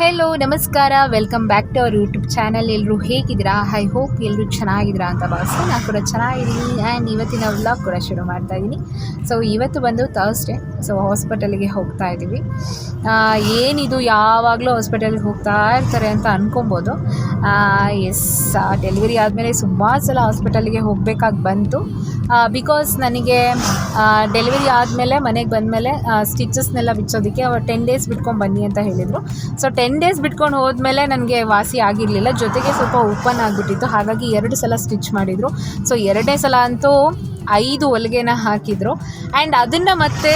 Hello ನಮಸ್ಕಾರ. Welcome back to our YouTube channel ಎಲ್ಲರೂ ಹೇಗಿದ್ದೀರಾ? ಐ ಹೋಪ್ ಎಲ್ಲರೂ ಚೆನ್ನಾಗಿದ್ದೀರಾ ಅಂತ ಭಾವಿಸ್ತೀನಿ. ನಾನು ಕೂಡ ಚೆನ್ನಾಗಿದ್ದೀನಿ ಆ್ಯಂಡ್ ಇವತ್ತಿನ ವ್ಲಾಗ್ ಕೂಡ ಶುರು ಮಾಡ್ತಾ ಇದ್ದೀನಿ. ಸೊ ಇವತ್ತು ಬಂದು ಥರ್ಸ್ಡೇ ಸೊ ಹಾಸ್ಪಿಟಲಿಗೆ ಹೋಗ್ತಾ ಇದ್ದೀವಿ. ಏನಿದು ಯಾವಾಗಲೂ ಹಾಸ್ಪಿಟಲ್ಗೆ ಹೋಗ್ತಾ ಇರ್ತಾರೆ ಅಂತ ಅನ್ಕೊಬೋದು. ಎಸ್ ಡೆಲಿವರಿ ಆದಮೇಲೆ ಸುಮಾರು ಸಲ ಹಾಸ್ಪಿಟಲ್ಗೆ ಹೋಗಬೇಕಾಗಿ ಬಂತು. ಬಿಕಾಸ್ ನನಗೆ ಡೆಲಿವರಿ ಆದಮೇಲೆ, ಮನೆಗೆ ಬಂದಮೇಲೆ ಸ್ಟಿಚಸ್ನೆಲ್ಲ ಬಿಚ್ಚೋದಕ್ಕೆ ಅವ್ರು ಟೆನ್ ಡೇಸ್ ಬಿಟ್ಕೊಂಡು ಬನ್ನಿ ಅಂತ ಹೇಳಿದರು. ಸೊ ಟೆನ್ ಡೇಸ್ ಬಿಟ್ಕೊಂಡು ಹೋದ್ಮೇಲೆ ನನಗೆ ವಾಸಿ ಆಗಿರಲಿಲ್ಲ. ಜೊತೆಗೆ ಸ್ವಲ್ಪ ಓಪನ್ ಆಗಿಬಿಟ್ಟಿತ್ತು. ಹಾಗಾಗಿ ಎರಡು ಸಲ ಸ್ಟಿಚ್ ಮಾಡಿದರು. ಸೊ ಎರಡನೇ ಸಲ ಅಂತೂ ಐದು ಹೊಲಿಗೆನ ಹಾಕಿದ್ರು. ಆ್ಯಂಡ್ ಅದನ್ನು ಮತ್ತೆ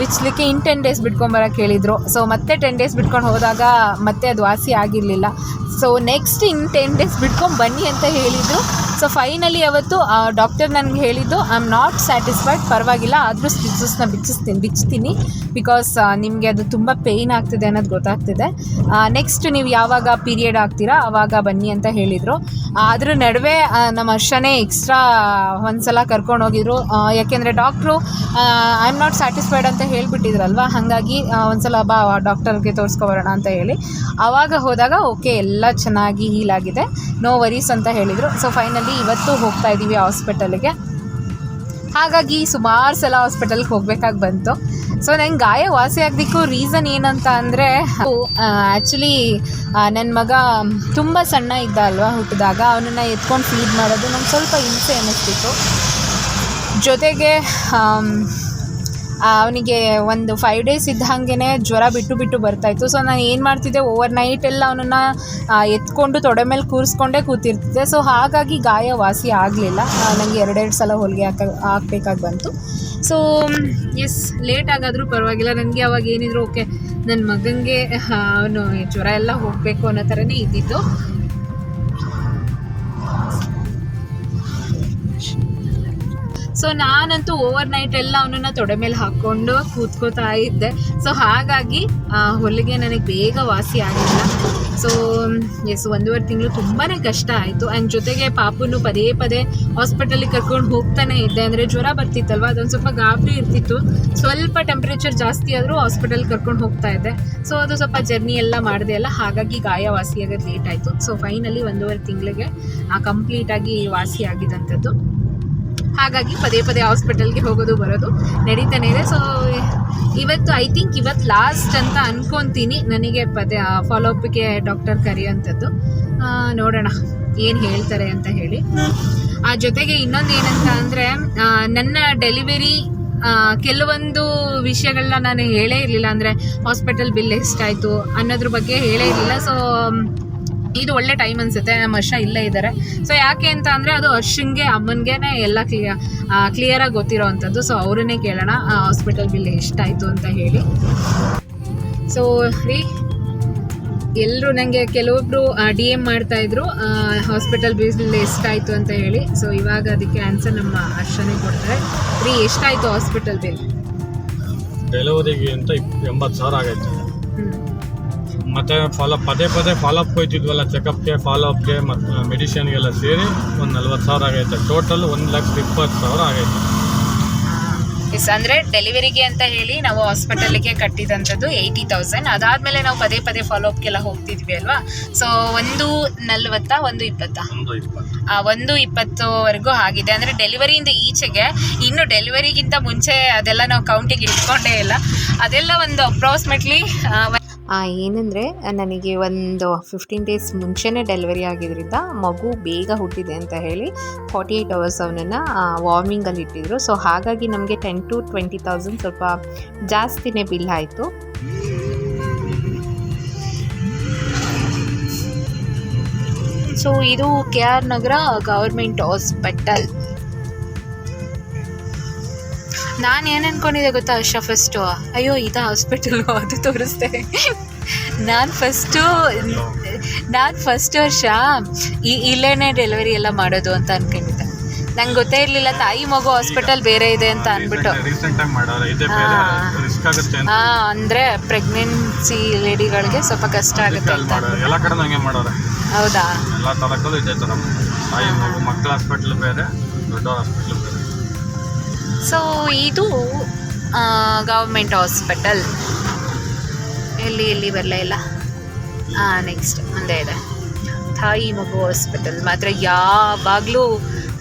ಬಿಚ್ಚಲಿಕ್ಕೆ ಇನ್ ಟೆನ್ ಡೇಸ್ ಬಿಟ್ಕೊಂಬರಕ್ಕೆ ಹೇಳಿದರು. ಸೊ ಮತ್ತೆ ಟೆನ್ ಡೇಸ್ ಬಿಟ್ಕೊಂಡು ಹೋದಾಗ ಮತ್ತೆ ಅದು ವಾಸಿ ಆಗಿರಲಿಲ್ಲ. So next in ten days ಬಿಟ್ಕೊಂಡು ಬನ್ನಿ ಅಂತ ಹೇಳಿದರು. ಸೊ ಫೈನಲಿ ಅವತ್ತು ಡಾಕ್ಟರ್ ನನಗೆ ಹೇಳಿದ್ದು ಐ ಆಮ್ ನಾಟ್ ಸ್ಯಾಟಿಸ್ಫೈಡ್ ಪರವಾಗಿಲ್ಲ, ಆದರೂ ಸ್ಟಿಚಸ್ನ ಬಿಚ್ಚಿಸ್ತೀನಿ, ಬಿಚ್ತೀನಿ ಬಿಕಾಸ್ ನಿಮಗೆ ಅದು ತುಂಬ ಪೇಯ್ನ್ ಆಗ್ತಿದೆ ಅನ್ನೋದು ಗೊತ್ತಾಗ್ತಿದೆ. ನೆಕ್ಸ್ಟ್ ನೀವು ಯಾವಾಗ ಪೀರಿಯಡ್ ಆಗ್ತೀರಾ ಆವಾಗ ಬನ್ನಿ ಅಂತ ಹೇಳಿದರು. ಅದ್ರ ನಡುವೆ ನಮ್ಮ ಹರ್ಷನೇ ಎಕ್ಸ್ಟ್ರಾ ಒಂದ್ಸಲ ಕರ್ಕೊಂಡು ಹೋಗಿದ್ರು ಯಾಕೆಂದರೆ doctor I am not satisfied ಅಂತ ಹೇಳಿಬಿಟ್ಟಿದ್ರಲ್ವ? ಹಾಗಾಗಿ ಒಂದ್ಸಲ ಬಾ ಡಾಕ್ಟರ್ಗೆ ತೋರಿಸ್ಕೊಬರೋಣ ಅಂತ ಹೇಳಿ. ಆವಾಗ ಹೋದಾಗ ಓಕೆ ಎಲ್ಲ ಚೆನ್ನಾಗಿ ಹೀಲ್ ಆಗಿದೆ. ನೋ ವರೀಸ್ ಅಂತ ಹೇಳಿದರು. ಸೊ ಫೈನಲಿ ಇವತ್ತು ಹೋಗ್ತಾ ಇದ್ದೀವಿ ಹಾಸ್ಪಿಟಲ್ಗೆ. ಹಾಗಾಗಿ ಸುಮಾರು ಸಲ ಹಾಸ್ಪಿಟಲ್ಗೆ ಹೋಗ್ಬೇಕಾಗಿ ಬಂತು. ಸೊ ನಂಗೆ ಗಾಯ ವಾಸಿ ಆಗಲಿಕ್ಕೂ ರೀಸನ್ ಏನಂತ ಅಂದರೆ ಆ್ಯಕ್ಚುಲಿ ನನ್ನ ಮಗ ತುಂಬ ಸಣ್ಣ ಇದ್ದ ಅಲ್ವಾ ಹುಟ್ಟಿದಾಗ, ಅವನನ್ನು ಎತ್ಕೊಂಡು ಫೀಡ್ ಮಾಡೋದು ನಂಗೆ ಸ್ವಲ್ಪ ಹಿಂಸೆ ಅನ್ನಿಸ್ತಿತ್ತು. ಜೊತೆಗೆ ಅವನಿಗೆ ಒಂದು ಫೈವ್ ಡೇಸ್ ಇದ್ದ ಹಾಗೆ ಜ್ವರ ಬಿಟ್ಟು ಬಿಟ್ಟು ಬರ್ತಾಯಿತ್ತು ಸೊ ನಾನು ಏನು ಮಾಡ್ತಿದ್ದೆ ಓವರ್ ನೈಟ್ ಎಲ್ಲ ಅವನನ್ನು ಎತ್ಕೊಂಡು ತೊಡೆ ಮೇಲೆ ಕೂರಿಸ್ಕೊಂಡೇ ಕೂತಿರ್ತಿದ್ದೆ. ಸೊ ಹಾಗಾಗಿ ಗಾಯ ವಾಸಿ ಆಗಲಿಲ್ಲ ನನಗೆ ಎರಡೆರಡು ಸಲ ಹೊಲಿಗೆ ಹಾಕ, ಹಾಕ್ಬೇಕಾಗಿ ಬಂತು. ಸೊ ಎಸ್ ಲೇಟ್ ಆಗಾದರೂ ಪರವಾಗಿಲ್ಲ. ನನಗೆ ಅವಾಗ ಏನಿದ್ರು ಓಕೆ ನನ್ನ ಮಗನಿಗೆ ಅವನು ಜ್ವರ ಎಲ್ಲ ಹೋಗಬೇಕು ಅನ್ನೋ ಥರನೇ ಇದ್ದಿದ್ದು. ಸೊ ನಾನಂತೂ ಓವರ್ ನೈಟ್ ಎಲ್ಲ ಅವನನ್ನ ತೊಡೆ ಮೇಲೆ ಹಾಕ್ಕೊಂಡು ಕೂತ್ಕೋತಾ ಇದ್ದೆ. ಸೊ ಹಾಗಾಗಿ ಹೊಲಿಗೆ ನನಗೆ ಬೇಗ ವಾಸಿ ಆಗಿಲ್ಲ. ಸೊ ಎಸ್ ಒಂದೂವರೆ ತಿಂಗಳು ತುಂಬಾ ಕಷ್ಟ ಆಯಿತು. ಆ್ಯಂಡ್ ಜೊತೆಗೆ ಪಾಪುನು ಪದೇ ಪದೇ ಹಾಸ್ಪಿಟಲಿಗೆ ಕರ್ಕೊಂಡು ಹೋಗ್ತಾನೆ ಇದ್ದೆ. ಅಂದರೆ ಜ್ವರ ಬರ್ತಿತ್ತಲ್ವ? ಅದೊಂದು ಸ್ವಲ್ಪ ಗಾಬರಿ ಇರ್ತಿತ್ತು. ಸ್ವಲ್ಪ ಟೆಂಪ್ರೇಚರ್ ಜಾಸ್ತಿ ಆದರೂ ಹಾಸ್ಪಿಟಲ್ ಕರ್ಕೊಂಡು ಹೋಗ್ತಾ ಇದ್ದೆ. ಸೊ ಅದು ಸ್ವಲ್ಪ ಜರ್ನಿ ಎಲ್ಲ ಮಾಡಿದೆ ಅಲ್ಲ. ಹಾಗಾಗಿ ಗಾಯ ವಾಸಿಯಾಗೋದು ಲೇಟ್ ಆಯಿತು. ಸೊ ಫೈನಲಿ ಒಂದೂವರೆ ತಿಂಗಳಿಗೆ ಕಂಪ್ಲೀಟಾಗಿ ವಾಸಿ ಆಗಿದ್ದಂಥದ್ದು ಹಾಗಾಗಿ ಪದೇ ಪದೇ ಹಾಸ್ಪಿಟಲ್ಗೆ ಹೋಗೋದು, ಬರೋದು ನಡೀತಾನೆ ಇದೆ. ಸೊ ಇವತ್ತು ಐ ಥಿಂಕ್ ಇವತ್ತು ಲಾಸ್ಟ್ ಅಂತ ಅನ್ಕೊತೀನಿ. ನನಗೆ ಪದೇ ಫಾಲೋ ಅಪ್ಗೆ ಡಾಕ್ಟರ್ ಕರೆಯುವಂಥದ್ದು. ನೋಡೋಣ ಏನು ಹೇಳ್ತಾರೆ ಅಂತ ಹೇಳಿ. ಆ, ಜೊತೆಗೆ ಇನ್ನೊಂದು ಏನಂತ ಅಂದರೆ ನನ್ನ ಡೆಲಿವರಿ ಕೆಲವೊಂದು ವಿಷಯಗಳನ್ನ ನಾನು ಹೇಳೇ ಇರಲಿಲ್ಲ. ಅಂದರೆ ಹಾಸ್ಪಿಟಲ್ ಬಿಲ್ ಎಷ್ಟಾಯಿತು ಅನ್ನೋದ್ರ ಬಗ್ಗೆ ಹೇಳೇ ಇರಲಿಲ್ಲ. ಸೊ ಇದು ಒಳ್ಳೆ ಟೈಮ್ ಅನ್ಸುತ್ತೆ ನಮ್ಮ ಹರ್ಷ ಇಲ್ಲೇ ಇದ್ದಾರೆ ಸೊ ಯಾಕೆ ಅಂತ ಅಂದರೆ ಅದು ಹರ್ಷಂಗೆ ಅಮ್ಮನಿಗೆನೆ ಎಲ್ಲ ಕ್ಲಿಯರ್ ಕ್ಲಿಯರಾಗಿ ಗೊತ್ತಿರೋ ಅಂಥದ್ದು ಸೊ ಅವರನ್ನೇ ಕೇಳೋಣ ಹಾಸ್ಪಿಟಲ್ ಬಿಲ್ ಎಷ್ಟಾಯಿತು ಅಂತ ಹೇಳಿ. ಸೊ ರೀ ಎಲ್ಲರೂ ನನಗೆ ಕೆಲವೊಬ್ರು ಡಿ ಎಂ ಮಾಡ್ತಾ ಇದ್ರು ಹಾಸ್ಪಿಟಲ್ ಬಿಲ್ ಎಷ್ಟಾಯಿತು ಅಂತ ಹೇಳಿ. ಸೊ ಇವಾಗ ಅದಕ್ಕೆ ಆನ್ಸರ್ ನಮ್ಮ ಅರ್ಷನೇ ಕೊಡ್ತಾರೆ. ರೀ ಎಷ್ಟಾಯಿತು ಹಾಸ್ಪಿಟಲ್ ಬಿಲ್ ಡೆಲಿವರಿಗೆ ಅಂತ ಇಪ್- ಎಂಬತ್ತು ಸಾವಿರ ಆಗೈತೆ. ಮತ್ತೆ ಫಾಲೋ ಪದೇ ಪದೇ ಫಾಲೋಅಪ್ ಹೋಯ್ತಿದ್ವಲ್ಲ ಚೆಕಪ್ಗೆ ಫಾಲೋಅಪ್ಗೆ ಮತ್ತು ಮೆಡಿಷನ್ಗೆಲ್ಲ ಸೇರಿ ಒಂದು ನಲ್ವತ್ತು ಸಾವಿರ ಆಗೈತೆ. ಟೋಟಲ್ ಒಂದು ಲಕ್ಷದ ಇಪ್ಪತ್ತು ಸಾವಿರ ಆಗೈತೆ. ಎಸ್ ಅಂದರೆ ಡೆಲಿವರಿಗೆ ಅಂತ ಹೇಳಿ ನಾವು ಹಾಸ್ಪಿಟಲಿಗೆ ಕಟ್ಟಿದಂಥದ್ದು ಏಯ್ಟಿ ತೌಸಂಡ್ ಅದಾದಮೇಲೆ ನಾವು ಪದೇ ಪದೇ ಫಾಲೋ ಅಪ್ಗೆಲ್ಲ ಹೋಗ್ತಿದ್ವಿ ಅಲ್ವಾ? ಸೊ ಒಂದು ನಲ್ವತ್ತ ಒಂದು ಇಪ್ಪತ್ತ? ಒಂದು ಇಪ್ಪತ್ತು. ಆ, ಒಂದು ಇಪ್ಪತ್ತುವರೆಗೂ ಆಗಿದೆ. ಅಂದರೆ ಡೆಲಿವರಿಯಿಂದ ಈಚೆಗೆ ಇನ್ನು ಡೆಲಿವರಿಗಿಂತ ಮುಂಚೆ ಅದೆಲ್ಲ ನಾವು ಕೌಂಟಿಗೆ ಇಟ್ಕೊಂಡೇ ಇಲ್ಲ. ಅದೆಲ್ಲ ಒಂದು ಅಪ್ರಾಕ್ಸಿಮೇಟ್ಲಿ ಏನಂದರೆ, ನನಗೆ ಒಂದು ಫಿಫ್ಟೀನ್ ಡೇಸ್ ಮುಂಚೆನೇ ಡೆಲಿವರಿ ಆಗಿದ್ದರಿಂದ ಮಗು ಬೇಗ ಹುಟ್ಟಿದೆ ಅಂತ ಹೇಳಿ ಫಾರ್ಟಿ ಏಯ್ಟ್ ಅವರ್ಸ್ ಅವನನ್ನು ವಾರ್ಮಿಂಗಲ್ಲಿ ಇಟ್ಟಿದ್ರು. ಸೊ ಹಾಗಾಗಿ ನಮಗೆ ಟೆನ್ ಟು ಟ್ವೆಂಟಿ ತೌಸಂಡ್ ಸ್ವಲ್ಪ ಜಾಸ್ತಿನೇ ಬಿಲ್ ಆಯಿತು. ಸೊ ಇದು K R Nagar government hospital ನಾನು ಏನು ಅನ್ಕೊಂಡಿದ್ದೆ ಗೊತ್ತಾ ಹರ್ಷ ಫಸ್ಟು ಅಯ್ಯೋ ಇದು ಹಾಸ್ಪಿಟಲ್ ಅದು ತೋರಿಸ್ದೆ. ನಾನು ಫಸ್ಟು ನಾನು ಫಸ್ಟ್ ವರ್ಷ ಈ ಇಲ್ಲೇನೆ ಡೆಲಿವರಿ ಎಲ್ಲ ಮಾಡೋದು ಅಂತ ಅನ್ಕೊಂಡಿದ್ದೆ. ನಂಗೆ ಗೊತ್ತೇ ಇರಲಿಲ್ಲ ತಾಯಿ ಮಗು ಹಾಸ್ಪಿಟಲ್ ಬೇರೆ ಇದೆ ಅಂತ ಅಂದ್ಬಿಟ್ಟು ಹಾ. ಅಂದರೆ ಪ್ರೆಗ್ನೆನ್ಸಿ ಲೇಡಿಗಳಿಗೆ ಸ್ವಲ್ಪ ಕಷ್ಟ ಆಗುತ್ತೆ ಅಂತ. ಹೌದಾ? ಮಕ್ಕಳ ಹಾಸ್ಪಿಟ್ಲ್ ಬೇರೆ ದೊಡ್ಡ ಹಾಸ್ಪಿಟ್ಲ್ ಸೊ ಇದು ಗೌರ್ಮೆಂಟ್ ಹಾಸ್ಪಿಟಲ್ ಎಲ್ಲಿ ಎಲ್ಲಿ ಬರಲೇ ಇಲ್ಲ. ನೆಕ್ಸ್ಟ್ ಮುಂದೆ ಇದೆ. ತಾಯಿ ಮಗು ಹಾಸ್ಪಿಟಲ್ ಮಾತ್ರ ಯಾವಾಗಲೂ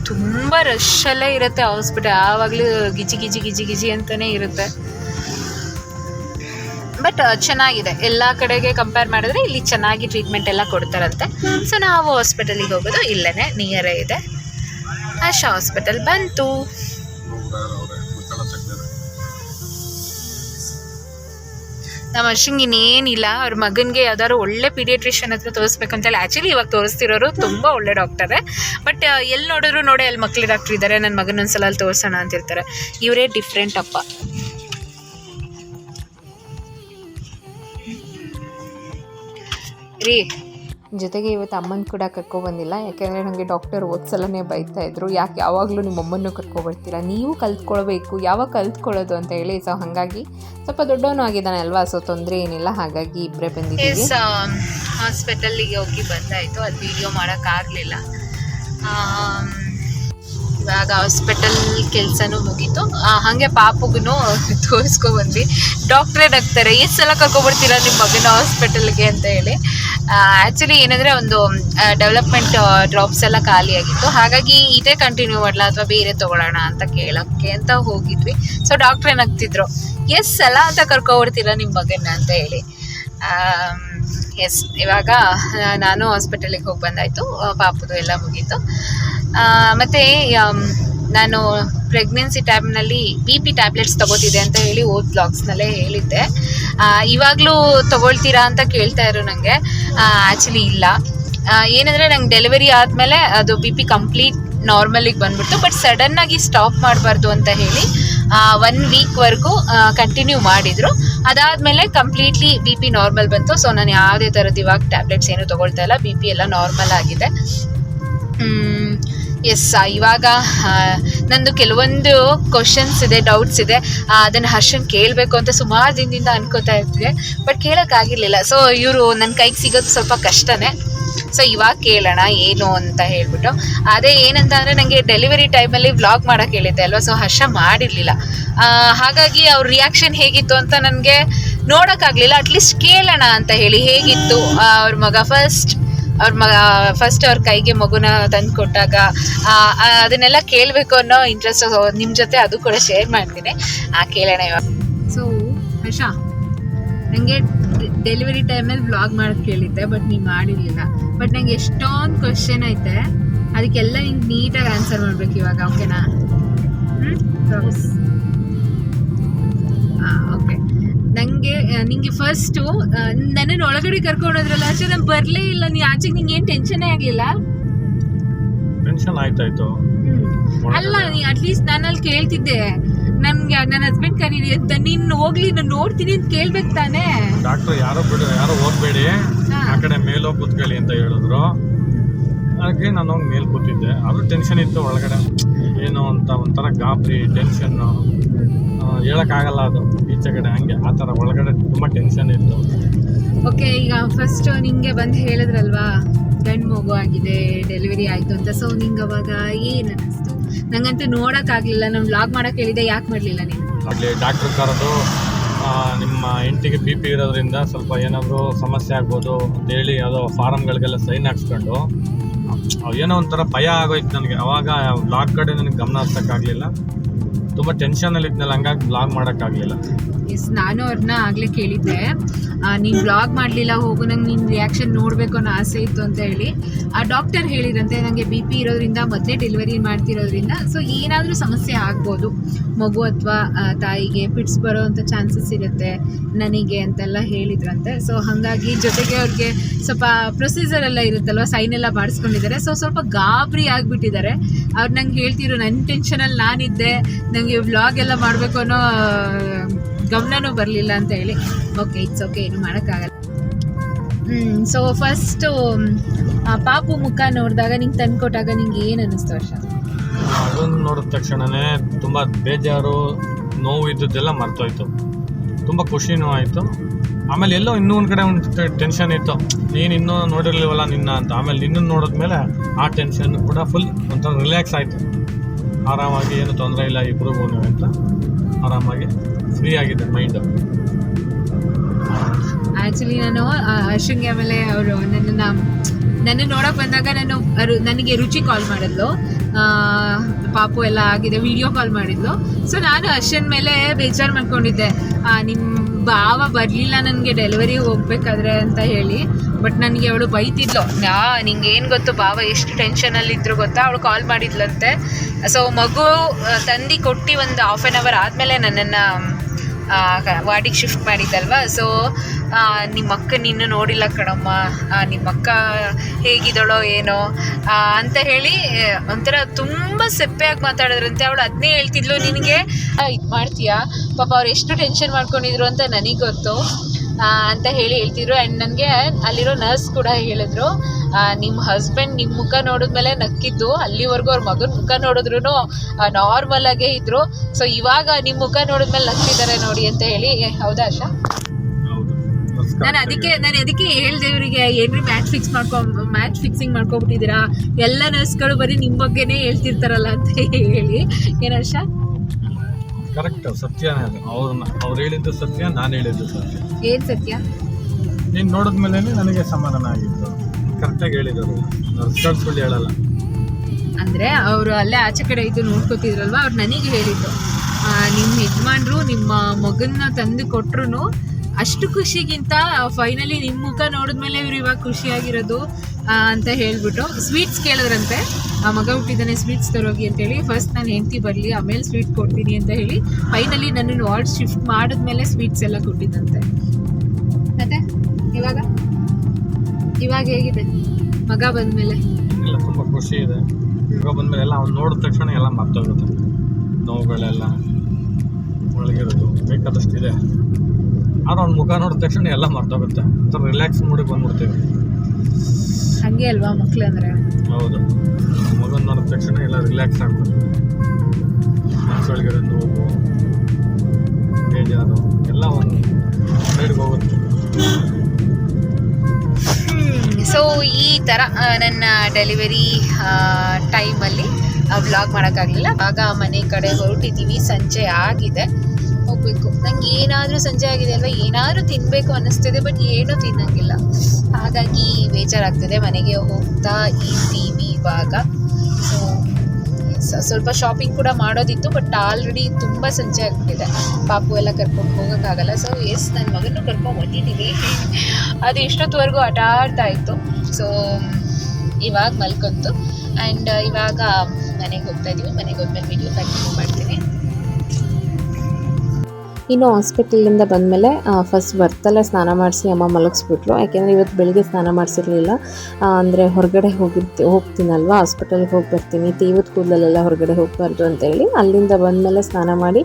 ತುಂಬ ರಶಲ್ಲೇ ಇರುತ್ತೆ ಹಾಸ್ಪಿಟಲ್ ಯಾವಾಗಲೂ ಗಿಜಿ ಗಿಜಿ ಗಿಜಿ ಗಿಜಿ ಅಂತಲೇ ಇರುತ್ತೆ. ಬಟ್ ಚೆನ್ನಾಗಿದೆ. ಎಲ್ಲ ಕಡೆಗೆ ಕಂಪೇರ್ ಮಾಡಿದ್ರೆ ಇಲ್ಲಿ ಚೆನ್ನಾಗಿ ಟ್ರೀಟ್ಮೆಂಟ್ ಎಲ್ಲ ಕೊಡ್ತಾರಂತೆ. ಸೊ ನಾವು ಹಾಸ್ಪಿಟಲಿಗೆ ಹೋಗೋದು ಇಲ್ಲೇ ನಿಯರೇ ಇದೆ. ಆಶಾ ಹಾಸ್ಪಿಟಲ್ ಬಂತು. ನಮ್ಮ ಅಶ್ವಿನ್ ಇನ್ನೇನಿಲ್ಲ, ಅವ್ರ ಮಗನಿಗೆ ಯಾವ್ದಾದ್ರು ಒಳ್ಳೆ ಪೀಡಿಯಾಟ್ರಿಷಿಯನ್ ಹತ್ರ ತೋರಿಸ್ಬೇಕಂತೇಳಿ ಆ್ಯಕ್ಚುಲಿ ಇವಾಗ ತೋರಿಸ್ತಿರೋರು ತುಂಬ ಒಳ್ಳೆ ಡಾಕ್ಟರೇ ಬಟ್ ಎಲ್ಲಿ ನೋಡಿದ್ರು ನೋಡಿ ಅಲ್ಲಿ ಮಕ್ಳು ಡಾಕ್ಟರ್ ಇದ್ದಾರೆ ನನ್ನ ಮಗನ ಒಂದ್ಸಲ ಅಲ್ಲಿ ತೋರಿಸೋಣ ಅಂತಿರ್ತಾರೆ. ಇವರೇ ಡಿಫ್ರೆಂಟ್ ಅಪ್ಪ. ರೀ ಜೊತೆಗೆ ಇವತ್ತು ಅಮ್ಮನ ಕೂಡ ಕರ್ಕೊಬಂದಿಲ್ಲ. ಯಾಕೆಂದರೆ ನನಗೆ ಡಾಕ್ಟರ್ ಓದ್ಸಲನೇ ಬೈತಾ ಇದ್ರು. ಯಾಕೆ ಯಾವಾಗಲೂ ನಿಮ್ಮ ಅಮ್ಮನ್ನು ಕರ್ಕೊಬರ್ತೀರಾ? ನೀವು ಕಲ್ತ್ಕೊಳ್ಬೇಕು. ಯಾವಾಗ ಕಲ್ತ್ಕೊಳ್ಳೋದು ಅಂತ ಹೇಳಿ. ಸೊ ಹಾಗಾಗಿ ಸ್ವಲ್ಪ ದೊಡ್ಡವನು ಆಗಿದ್ದಾನೆ ಅಲ್ವಾ? ಸೊ ತೊಂದರೆ ಏನಿಲ್ಲ. ಹಾಗಾಗಿ ಇಬ್ಬರೇ ಬಂದಿದ್ದೀವಿ. ಹಾಸ್ಪಿಟಲ್ಲಿಗೆ ಹೋಗಿ ಬಂದಾಯಿತು. ಅದು ವಿಡಿಯೋ ಮಾಡೋಕ್ಕಾಗಲಿಲ್ಲ. ಇವಾಗ ಹಾಸ್ಪಿಟಲ್ ಕೆಲಸನೂ ಮುಗೀತು. ಹಾಗೆ ಪಾಪುಗೂ ತೋರಿಸ್ಕೊ ಬಂದ್ವಿ ಡಾಕ್ಟ್ರೇ ನಗ್ತಾರೆ ಎಷ್ಟು ಸಲ ಕರ್ಕೊಬರ್ತೀರಾ ನಿಮ್ಮ ಮಗನ ಹಾಸ್ಪಿಟಲ್ಗೆ ಅಂತ ಹೇಳಿ. ಆ್ಯಕ್ಚುಲಿ ಏನಂದರೆ ಒಂದು ಡೆವಲಪ್ಮೆಂಟ್ ಡ್ರಾಪ್ಸ್ ಎಲ್ಲ ಖಾಲಿಯಾಗಿತ್ತು ಹಾಗಾಗಿ ಇದೇ ಕಂಟಿನ್ಯೂ ಮಾಡಲಾ ಅಥವಾ ಬೇರೆ ತೊಗೊಳ್ಳೋಣ ಅಂತ ಕೇಳೋಕ್ಕೆ ಅಂತ ಹೋಗಿದ್ವಿ. ಸೊ ಡಾಕ್ಟ್ರೇ ನಗ್ತಿದ್ರು ಎಸ್ ಸಲ ಅಂತ ಕರ್ಕೊಬರ್ತೀರಾ ನಿಮ್ಮ ಮಗನ ಅಂತ ಹೇಳಿ. ಎಸ್ ಇವಾಗ ನಾನು ಹಾಸ್ಪಿಟಲಿಗೆ ಹೋಗಿ ಬಂದಾಯಿತು. ಪಾಪದು ಎಲ್ಲ ಮುಗೀತು. ಮತ್ತೆ ನಾನು ಪ್ರೆಗ್ನೆನ್ಸಿ ಟೈಮ್ನಲ್ಲಿ ಬಿ ಪಿ ಟ್ಯಾಬ್ಲೆಟ್ಸ್ ತಗೋತಿದೆ ಅಂತ ಹೇಳಿ ಓದ್ ಬ್ಲಾಗ್ಸ್ನಲ್ಲೇ ಹೇಳಿದ್ದೆ. ಇವಾಗಲೂ ತಗೊಳ್ತೀರಾ ಅಂತ ಕೇಳ್ತಾ ಇದ್ರು ನನಗೆ ಆ್ಯಕ್ಚುಲಿ ಇಲ್ಲ. ಏನಂದರೆ ನಂಗೆ ಡೆಲಿವರಿ ಆದಮೇಲೆ ಅದು ಬಿ ಪಿ ಕಂಪ್ಲೀಟ್ ನಾರ್ಮಲಿಗೆ ಬಂದ್ಬಿಡ್ತು ಬಟ್ ಸಡನ್ನಾಗಿ ಸ್ಟಾಪ್ ಮಾಡಬಾರ್ದು ಅಂತ ಹೇಳಿ ಒನ್ ವೀಕ್ವರೆಗೂ ಕಂಟಿನ್ಯೂ ಮಾಡಿದರು. ಅದಾದಮೇಲೆ ಕಂಪ್ಲೀಟ್ಲಿ ಬಿ ಪಿ ನಾರ್ಮಲ್ ಬಂತು. ಸೊ ನಾನು ಯಾವುದೇ ಥರದ್ದು ಇವಾಗ ಟ್ಯಾಬ್ಲೆಟ್ಸ್ ಏನು ತೊಗೊಳ್ತಾ ಇಲ್ಲ. ಬಿ ಪಿ ಎಲ್ಲ ನಾರ್ಮಲ್ ಆಗಿದೆ. ಎಸ್ ಇವಾಗ ನಂದು ಕೆಲವೊಂದು ಕ್ವಶನ್ಸ್ ಇದೆ ಡೌಟ್ಸ್ ಇದೆ. ಅದನ್ನು ಹರ್ಷನ್ ಕೇಳಬೇಕು ಅಂತ ಸುಮಾರು ದಿನದಿಂದ ಅನ್ಕೋತಾ ಇರ್ತಿದೆ ಬಟ್ ಕೇಳೋಕ್ಕಾಗಿರ್ಲಿಲ್ಲ. ಸೊ ಇವರು ನನ್ನ ಕೈಗೆ ಸಿಗೋದು ಸ್ವಲ್ಪ ಕಷ್ಟನೇ. ಸೊ ಇವಾಗ ಕೇಳೋಣ, ಏನು ಅಂತ ಹೇಳ್ಬಿಟ್ಟು. ಅದೇ ಏನಂತ ಅಂದರೆ ನನಗೆ ಡೆಲಿವರಿ ಟೈಮಲ್ಲಿ ವ್ಲಾಗ್ ಮಾಡೋಕ್ಕೆ ಹೇಳಿದ್ದೆ ಅಲ್ವಾ? ಸೊ ಹರ್ಷ ಮಾಡಿರಲಿಲ್ಲ. ಹಾಗಾಗಿ ಅವ್ರ ರಿಯಾಕ್ಷನ್ ಹೇಗಿತ್ತು ಅಂತ ನನಗೆ ನೋಡೋಕ್ಕಾಗಲಿಲ್ಲ. ಅಟ್ಲೀಸ್ಟ್ ಕೇಳೋಣ ಅಂತ ಹೇಳಿ. ಹೇಗಿತ್ತು? ಅವ್ರ ಮಗ ಫಸ್ಟ್ ಅವ್ರ ಮಗ ಫಸ್ಟ್ ಅವ್ರ ಕೈಗೆ ಮಗುನ ತಂದು ಕೊಟ್ಟಾಗ ಅದನ್ನೆಲ್ಲ ಕೇಳಬೇಕು ಅನ್ನೋ ಇಂಟ್ರೆಸ್ಟ್ ನಿಮ್ಮ ಜೊತೆ ಅದು ಕೂಡ ಶೇರ್ ಮಾಡ್ತೀನಿ. ಆ, ಕೇಳೋಣ ಇವಾಗ. ಸೊ ಹರ್ಷಾ ನನಗೆ ಡೆಲಿವರಿ ಟೈಮಲ್ಲಿ ಬ್ಲಾಗ್ ಮಾಡೋದು ಕೇಳಿದ್ದೆ ಬಟ್ ನೀನು ಮಾಡಿರಲಿಲ್ಲ. ಬಟ್ ನಂಗೆ ಎಷ್ಟೊಂದು ಕ್ವಶನ್ ಐತೆ. ಅದಕ್ಕೆಲ್ಲ ನಿಂಗೆ ನೀಟಾಗಿ ಆನ್ಸರ್ ಮಾಡ್ಬೇಕು ಇವಾಗ ಓಕೆನಾ ಹ್ಞೂ ನನಗೆ ನಿಂಗೆ ಫಸ್ಟು ನನ್ನನ್ನು ಒಳಗಡೆ ಕರ್ಕೊಂಡೋದ್ರಲ್ಲ ಅಷ್ಟೇ ನಾನು ಬರಲೇ ಇಲ್ಲ. ನೀ ಆಚೆಗೆ ನಿಂಗೆ ಏನು ಟೆನ್ಷನೇ ಆಗಲಿಲ್ಲ? ಟೆನ್ಷನ್ ಆಯ್ತಾಯ್ತು. ಅಲ್ಲ ನೀ ಅಟ್ಲೀಸ್ಟ್ ನಾನು ಅಲ್ಲಿ ಕೇಳ್ತಿದ್ದೆ. ನನ್ಗೆ ನನ್ನ ಹಸ್ಬೆಂಡ್ ಕರೀರಿ ಅಂತ. ನೀನು ಹೋಗ್ಲಿ ನಾನು ನೋಡ್ತೀನಿ ಅಂತ ಕೇಳ್ಬೇಕು ತಾನೇ. ಡಾಕ್ಟರ್ ಯಾರೋ ಬಿಡು ಯಾರೋ ಹೋಗ್ಬೇಡಿ. ಆ ಕಡೆ ಮೇಲೋಗಿ ಕೂತ್ಕೊಳ್ಳಿ ಅಂತ ಹೇಳಿದ್ರು. ಹಾಗೆ ನಾನು ಹೋಗಿ ಮೇಲೆ ಕೂತಿದ್ದೆ. ಅದು ಟೆನ್ಷನ್ ಇತ್ತು ಒಳಗಡೆ. ಏನೋ ಅಂತ ಒಂಥರ ಗಾಬರಿ ಟೆನ್ಷನ್ನು ಹೇಳೋಕ್ಕಾಗಲ್ಲ ಅದು ಈಚೆ ಕಡೆ. ಹಂಗೆ ಆ ಥರ ಒಳಗಡೆ ತುಂಬ ಟೆನ್ಷನ್ ಇತ್ತು. ಓಕೆ ಈಗ ಫಸ್ಟ್ ನಿಂಗೆ ಬಂದು ಹೇಳಿದ್ರಲ್ವಾ ಗಂಡು ಮಗು ಆಗಿದೆ ಡೆಲಿವರಿ ಆಯಿತು ಅಂತ. ಸೊ ನಿಂಗೆ ಅವಾಗ ಏನು ಅನ್ನಿಸ್ತು? ನಂಗಂತೂ ನೋಡೋಕ್ಕಾಗಲಿಲ್ಲ ನಾನು ವ್ಲಾಗ್ ಮಾಡೋಕೆ ಹೇಳಿದೆ ಯಾಕೆ ಮಾಡಲಿಲ್ಲ ನೀನು? ಅಲ್ಲಿ ಡಾಕ್ಟ್ರ್ ಕರೆದು ನಿಮ್ಮ ಹೆಂಡತಿಗೆ ಬಿ ಪಿ ಇರೋದ್ರಿಂದ ಸ್ವಲ್ಪ ಏನಾದರೂ ಸಮಸ್ಯೆ ಆಗ್ಬೋದು ಅಂತೇಳಿ ಅದು ಫಾರಮ್ಗಳಿಗೆಲ್ಲ ಸೈನ್ ಹಾಕ್ಸ್ಕೊಂಡು ಏನೋ ಒಂಥರ ಭಯ ಆಗೋಯ್ತು ನನಗೆ. ಅವಾಗ ಬ್ಲಾಗ್ ಕಡೆ ನನಗೆ ಗಮನ ಹರ್ಸೋಕ್ಕಾಗಲಿಲ್ಲ. ತುಂಬ ಟೆನ್ಷನಲ್ಲಿ ಇದ್ನಲ್ಲ ಹಂಗಾಗಿ ಬ್ಲಾಗ್ ಮಾಡೋಕ್ಕಾಗಲಿಲ್ಲ. ನಾನು ಅವ್ರನ್ನ ಆಗಲೇ ಕೇಳಿದ್ದೆ. ನೀನು ಬ್ಲಾಗ್ ಮಾಡಲಿಲ್ಲ, ಹೋಗು, ನಂಗೆ ನಿನ್ನ ರಿಯಾಕ್ಷನ್ ನೋಡಬೇಕು ಅನ್ನೋ ಆಸೆ ಇತ್ತು ಅಂತ ಹೇಳಿ. ಆ ಡಾಕ್ಟರ್ ಹೇಳಿದ್ರಂತೆ ನನಗೆ ಬಿ ಪಿ ಇರೋದ್ರಿಂದ, ಮೊದಲೇ ಡೆಲಿವರಿ ಮಾಡ್ತಿರೋದ್ರಿಂದ ಸೊ ಏನಾದರೂ ಸಮಸ್ಯೆ ಆಗ್ಬೋದು. ಮಗು ಅಥವಾ ತಾಯಿಗೆ ಪಿಟ್ಸ್ ಬರೋವಂಥ ಚಾನ್ಸಸ್ ಇರುತ್ತೆ, ನನಗೆ ಅಂತೆಲ್ಲ ಹೇಳಿದ್ರಂತೆ. ಸೊ ಹಾಗಾಗಿ ಜೊತೆಗೆ ಅವ್ರಿಗೆ ಸ್ವಲ್ಪ ಪ್ರೊಸೀಜರ್ ಎಲ್ಲ ಇರುತ್ತಲ್ವ ಸೈನ್ ಎಲ್ಲ ಮಾಡಿಸ್ಕೊಂಡಿದ್ದಾರೆ. ಸೊ ಸ್ವಲ್ಪ ಗಾಬರಿ ಆಗಿಬಿಟ್ಟಿದ್ದಾರೆ. ಅವ್ರು ನಂಗೆ ಹೇಳ್ತಿರೋ ನನ್ನ ಟೆನ್ಷನಲ್ಲಿ ನಾನಿದ್ದೆ ನನಗೆ ವ್ಲಾಗ್ ಎಲ್ಲ ಮಾಡಬೇಕು ಅನ್ನೋ ಗಮನನೂ ಬರಲಿಲ್ಲ ಅಂತ ಹೇಳಿ. ಓಕೆ ಇಟ್ಸ್ ಓಕೆ ಏನು ಮಾಡೋಕ್ಕಾಗಲ್ಲ. ಸೊ ಫಸ್ಟು ಪಾಪು ಮುಖ ನೋಡಿದಾಗ ನಿಂಗೆ ತಂದು ಕೊಟ್ಟಾಗ ನಿಂಗೆ ಏನು ಅನಿಸ್ತು ವರ್ಷ? ಅದನ್ನು ನೋಡಿದ ತಕ್ಷಣವೇ ತುಂಬ ಬೇಜಾರು ನೋವು ಇದ್ದದ್ದೆಲ್ಲ ಮರ್ತೋಯ್ತು. ತುಂಬ ಖುಷಿನೂ ಆಯಿತು. ಆಮೇಲೆ ಎಲ್ಲೋ ಇನ್ನೂ ಒಂದು ಕಡೆ ಒಂದು ಟೆನ್ಷನ್ ಇತ್ತು. ನೀನು ಇನ್ನೂ ನೋಡಿರ್ಲಿವಲ್ಲ ನಿನ್ನ ಅಂತ. ಆಮೇಲೆ ನಿನ್ನನ್ನು ನೋಡಿದ್ಮೇಲೆ ಆ ಟೆನ್ಷನ್ ಕೂಡ ಫುಲ್ ಒಂಥರ ರಿಲ್ಯಾಕ್ಸ್ ಆಯಿತು. ಆರಾಮಾಗಿ ಏನು ತೊಂದರೆ ಇಲ್ಲ ಇಬ್ರಿಗೂ ಅಂತ. ಆರಾಮಾಗಿ ಫ್ರೀ ಆಗಿದೆ ಮೈಂಡ್ ಆಕ್ಚುಲಿ ನಾನು ಅರ್ಶನ್ಗೆ ಆಮೇಲೆ ಅವರು ನನ್ನನ್ನು, ನನ್ನ ನೋಡಕ್ ಬಂದಾಗ ನಾನು ನನಗೆ ರುಚಿ ಕಾಲ್ ಮಾಡಿದ್ಲು. ಪಾಪು ಎಲ್ಲ ಆಗಿದೆ ವಿಡಿಯೋ ಕಾಲ್ ಮಾಡಿದ್ಲು. ಸೊ ನಾನು ಅರ್ಶನ್ ಮೇಲೆ ಬೇಜಾರು ಮಾಡ್ಕೊಂಡಿದ್ದೆ. ನಿಮ್ಮ ಭಾವ ಬರಲಿಲ್ಲ ನನಗೆ ಡೆಲಿವರಿ ಹೋಗ್ಬೇಕಾದ್ರೆ ಅಂತ ಹೇಳಿ. ಬಟ್ ನನಗೆ ಅವಳು ಬೈತಿದ್ಲು. ನಾ ನಿಂಗೆ ಏನು ಗೊತ್ತು? ಭಾವ ಎಷ್ಟು ಟೆನ್ಷನಲ್ಲಿದ್ರು ಗೊತ್ತಾ? ಅವಳು ಕಾಲ್ ಮಾಡಿದ್ಲಂತೆ. ಸೊ ಮಗು ತಂದು ಕೊಟ್ಟು ಒಂದು ಹಾಫ್ ಆನ್ ಅವರ್ ಆದಮೇಲೆ ನನ್ನನ್ನು ವಾರ್ಡಿಗೆ ಶಿಫ್ಟ್ ಮಾಡಿದ್ದಲ್ವಾ? ಸೊ ನಿಮ್ಮ ಅಕ್ಕ ನಿನ್ನ ನೋಡಿಲ್ಲ ಕಣಮ್ಮ. ನಿಮ್ಮ ಅಕ್ಕ ಹೇಗಿದ್ದಾಳೋ ಏನೋ. ಅಂತ ಹೇಳಿ ಒಂಥರ ತುಂಬ ಸೆಪ್ಪೆಯಾಗಿ ಮಾತಾಡಿದ್ರಂತೆ. ಅವಳು ಅದನ್ನೇ ಹೇಳ್ತಿದ್ಲು ನಿನಗೆ. ಇದು ಮಾಡ್ತೀಯಾ? ಪಾಪ ಅವ್ರು ಎಷ್ಟು ಟೆನ್ಷನ್ ಮಾಡ್ಕೊಂಡಿದ್ರು ಅಂತ ನನಗೆ ಗೊತ್ತು. ಅಂತ ಹೇಳಿ ಹೇಳ್ತಿದ್ರು. ಆ್ಯಂಡ್ ನನಗೆ ಅಲ್ಲಿರೋ ನರ್ಸ್ ಕೂಡ ಹೇಳಿದ್ರು ನಿಮ್ಮ ಹಸ್ಬೆಂಡ್ ನಿಮ್ಮ ಮುಖ ನೋಡಿದ್ಮೇಲೆ ನಕ್ಕಿದ್ದು. ಅಲ್ಲಿವರೆಗೂ ಅವ್ರ ಮಗನ ಮುಖ ನೋಡಿದ್ರು ನಾರ್ಮಲ್ ಆಗೇ ಇದ್ರು. ಸೊ ಇವಾಗ ನಿಮ್ಮ ಮುಖ ನೋಡಿದ್ಮೇಲೆ ನಕ್ಕಿದ್ದಾರೆ ನೋಡಿ ಅಂತ ಹೇಳಿ. ಹೌದಾ ಆಶಾ? ಹೌದು ನಾನು ಅದಕ್ಕೆ ನಾನು ಅದಕ್ಕೆ ಹೇಳ್ದೆ ಇವರಿಗೆ ಏನ್ರಿ ಮ್ಯಾಚ್ ಫಿಕ್ಸ್ ಮಾಡ್ಕೊ ಮ್ಯಾಚ್ ಫಿಕ್ಸಿಂಗ್ ಮಾಡ್ಕೊಬಿಟ್ಟಿದ್ದೀರಾ? ಎಲ್ಲ ನರ್ಸ್ಗಳು ಬರೀ ನಿಮ್ಮ ಬಗ್ಗೆನೇ ಹೇಳ್ತಿರ್ತಾರಲ್ಲ ಅಂತ ಹೇಳಿ. ಏನು ಆಶಾ? ಕರೆಕ್ಟ್ ಸತ್ಯ ಅದು. ಅವ್ರನ್ನ ಅವ್ರು ಹೇಳಿದ್ದು ಸತ್ಯ ನಾನು ಹೇಳಿದ್ದು ಸತ್ಯ. ಏನು ಸತ್ಯ? ನೀನು ನೋಡಿದ್ಮೇಲೆ ನನಗೆ ಸಮಾಧಾನ ಆಗಿತ್ತು. ಕರೆಕ್ಟಾಗಿ ಹೇಳಿದರು ಹೇಳಲ್ಲ. ಅಂದರೆ ಅವರು ಅಲ್ಲೇ ಆಚೆ ಕಡೆ ಇದು ನೋಡ್ಕೋತಿದ್ರಲ್ವ? ಅವ್ರು ನನಗೆ ಹೇಳಿದ್ದು. ನಿಮ್ಮ ಯಜಮಾನ್ರು ನಿಮ್ಮ ಮಗನ್ನ ತಂದು ಕೊಟ್ರು ಅಷ್ಟು ಖುಷಿಗಿಂತ ಫೈನಲಿ ನಿಮ್ಮ ಮುಖ ನೋಡಿದ್ಮೇಲೆ ಇವ್ರು ಇವಾಗ ಖುಷಿಯಾಗಿರೋದು ಅಂತ ಹೇಳ್ಬಿಟ್ಟು ಸ್ವೀಟ್ಸ್ ಕೇಳಿದ್ರಂತೆ. ಆ ಮಗ ಹುಟ್ಟಿದ್ದಾನೆ ಸ್ವೀಟ್ಸ್ ತರೋಗಿ ಅಂತೇಳಿ. ಫಸ್ಟ್ ನಾನು ಹೆಂಡತಿ ಬರಲಿ ಆಮೇಲೆ ಸ್ವೀಟ್ ಕೊಡ್ತೀನಿ ಅಂತ ಹೇಳಿ ಫೈನಲಿ ನನ್ನನ್ನು ವಾರ್ಡ್ ಶಿಫ್ಟ್ ಮಾಡಿದ್ಮೇಲೆ ಸ್ವೀಟ್ಸ್ ಎಲ್ಲ ಕೊಟ್ಟಿದ್ದಂತೆ ಮತ್ತೆ ಇವಾಗ? ಇವಾಗ ಹೇಗಿದೆ? ಮಗ ಬಂದಮೇಲೆ? ಎಲ್ಲ ತುಂಬ ಖುಷಿ ಇದೆ. ಮಗ ಬಂದಮೇಲೆ ಎಲ್ಲ ಅವ್ನು ನೋಡಿದ ತಕ್ಷಣ ಎಲ್ಲ ಮರ್ತೋಗುತ್ತೆ. ನೋವುಗಳೆಲ್ಲ ಒಳಗಿರೋದು ಬೇಕಾದಷ್ಟು ಇದೆ. ಆದ್ರೆ ಅವ್ನ ಮುಖ ನೋಡಿದ ತಕ್ಷಣ ಎಲ್ಲ ಮರ್ತೋಗುತ್ತೆ. ಒಂಥರ ರಿಲ್ಯಾಕ್ಸ್ ಮೂಡಿಗೆ ಬಂದ್ಬಿಡ್ತೀವಿ. ಹಂಗೆ ಅಲ್ವಾ ಮಕ್ಳು ಅಂದರೆ? ಹೌದು. ಮಗನ ನೋಡಿದ ತಕ್ಷಣ ಎಲ್ಲ ರಿಲ್ಯಾಕ್ಸ್ ಆಗ್ತದೆ. ಮನಸ್ಸೊಳಗಿರೋ ನೋವು ಬೇಜಾರು ಎಲ್ಲ ಒಂದು ಸೈಡ್ಗೆ ಹೋಗುತ್ತೆ. ಸೊ ಈ ಥರ ನನ್ನ ಡೆಲಿವರಿ ಟೈಮಲ್ಲಿ ವ್ಲಾಗ್ ಮಾಡೋಕ್ಕಾಗಲಿಲ್ಲ. ಆಗ ಮನೆ ಕಡೆ ಹೊರಟಿದ್ದೀವಿ ಸಂಜೆ ಆಗಿದೆ. ಹೋಗ್ಬೇಕು. ನಂಗೆ ಏನಾದರೂ ಸಂಜೆ ಆಗಿದೆ ಅಲ್ವಾ? ಏನಾದರೂ ತಿನ್ನಬೇಕು ಅನ್ನಿಸ್ತಿದೆ ಬಟ್ ಏನೂ ತಿನ್ನಂಗಿಲ್ಲ. ಹಾಗಾಗಿ ಬೇಜಾರಾಗ್ತದೆ ಮನೆಗೆ ಹೋಗ್ತಾ ಇದ್ದೀವಿ ಇವಾಗ. ಸ- ಸ್ವಲ್ಪ ಶಾಪಿಂಗ್ ಕೂಡ ಮಾಡೋದಿತ್ತು ಬಟ್ ಆಲ್ರೆಡಿ ತುಂಬ ಸಂಜೆ ಆಗ್ಬಿಟ್ಟಿದೆ. ಪಾಪು ಎಲ್ಲ ಕರ್ಕೊಂಡು ಹೋಗೋಕ್ಕಾಗಲ್ಲ. ಸೊ ಎಸ್ ನನ್ನ ಮಗನೂ ಕರ್ಕೊಂಡು ಬಂದಿದ್ದೀನಿ ಅದು ಇಷ್ಟೊತ್ತವರೆಗೂ ಆಟ ಆಡ್ತಾ ಇತ್ತು. ಸೊ ಇವಾಗ ಮಲ್ಕೊಂತು. ಆ್ಯಂಡ್ ಇವಾಗ ಮನೆಗೆ ಹೋಗ್ತಾ ಇದ್ದೀವಿ ಮನೆಗೆ ಹೋದ್ಮೇಲೆ ವಿಡಿಯೋ ಕಂಟಿನ್ಯೂ ಮಾಡ್ತೀನಿ. ಇನ್ನು ಹಾಸ್ಪಿಟಲಿಂದ ಬಂದಮೇಲೆ ಫಸ್ಟ್ ಬರ್ತಲ್ಲೇ ಸ್ನಾನ ಮಾಡಿಸಿ ಅಮ್ಮ ಮಲಗಿಸ್ಬಿಟ್ರು. ಯಾಕೆಂದರೆ ಇವತ್ತು ಬೆಳಿಗ್ಗೆ ಸ್ನಾನ ಮಾಡಿಸಿರ್ಲಿಲ್ಲ. ಅಂದರೆ ಹೊರಗಡೆ ಹೋಗಿರ್ತಿ, ಹೋಗ್ತೀನಲ್ವ? ಹಾಸ್ಪಿಟಲ್ಗೆ ಹೋಗಿ ಬರ್ತೀನಿ. ತೀವದ ಕೂದಲೆಲ್ಲ ಹೊರಗಡೆ ಹೋಗಬಾರ್ದು ಅಂತೇಳಿ ಅಲ್ಲಿಂದ ಬಂದಮೇಲೆ ಸ್ನಾನ ಮಾಡಿ